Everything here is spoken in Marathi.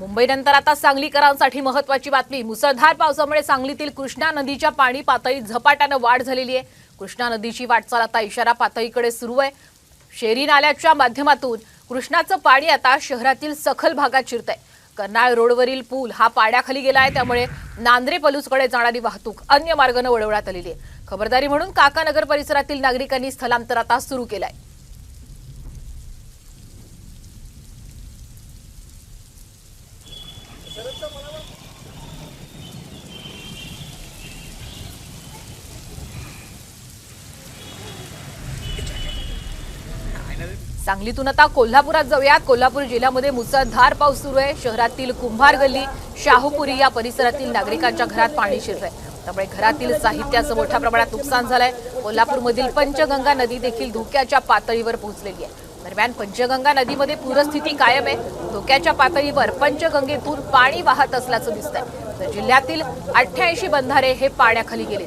मुंबईनंतर आता सांगलीकरांसाठी महत्वाची बातमी. मुसळधार पावसामुळे सांगलीतील कृष्णा नदीच्या पाणी पातळीत झपाट्यानं वाढ झालेली आहे. कृष्णा नदीची वाटचाल आता इशारा पातळीकडे सुरू आहे. शेरी नाल्याच्या माध्यमातून कृष्णाचं पाणी आता शहरातील सखल भागात शिरत आहे कर्नाळ रोडवरील पूल हा पाण्याखाली गेला आहे. त्यामुळे नांद्रे पलूसकडे जाणारी वाहतूक अन्य मार्गानं वळवण्यात आलेली आहे. खबरदारी म्हणून काकानगर परिसरातील नागरिकांनी स्थलांतर आता सुरू केलं आहे सांगलीतून आता कोल्हापुरात जाऊया. कोल्हापूर जिल्ह्यामध्ये मुसळधार पाऊस सुरू आहे. शहरातील कुंभार गल्ली शाहूपुरी या परिसरातील नागरिकांच्या घरात पाणी शिरलंय. त्यामुळे घरातील साहित्याचं मोठ्या प्रमाणात नुकसान झालंय. कोल्हापूरमधील पंचगंगा नदी देखील धोक्याच्या पातळीवर पोहोचलेली आहे. दरम्यान पंचगंगा नदीमध्ये पूरस्थिती कायम आहे. धोक्याच्या पातळीवर पंचगंगेतून पाणी वाहत असल्याचं दिसतंय. तर जिल्ह्यातील अठ्ठ्याऐंशी बंधारे हे पाण्याखाली गेले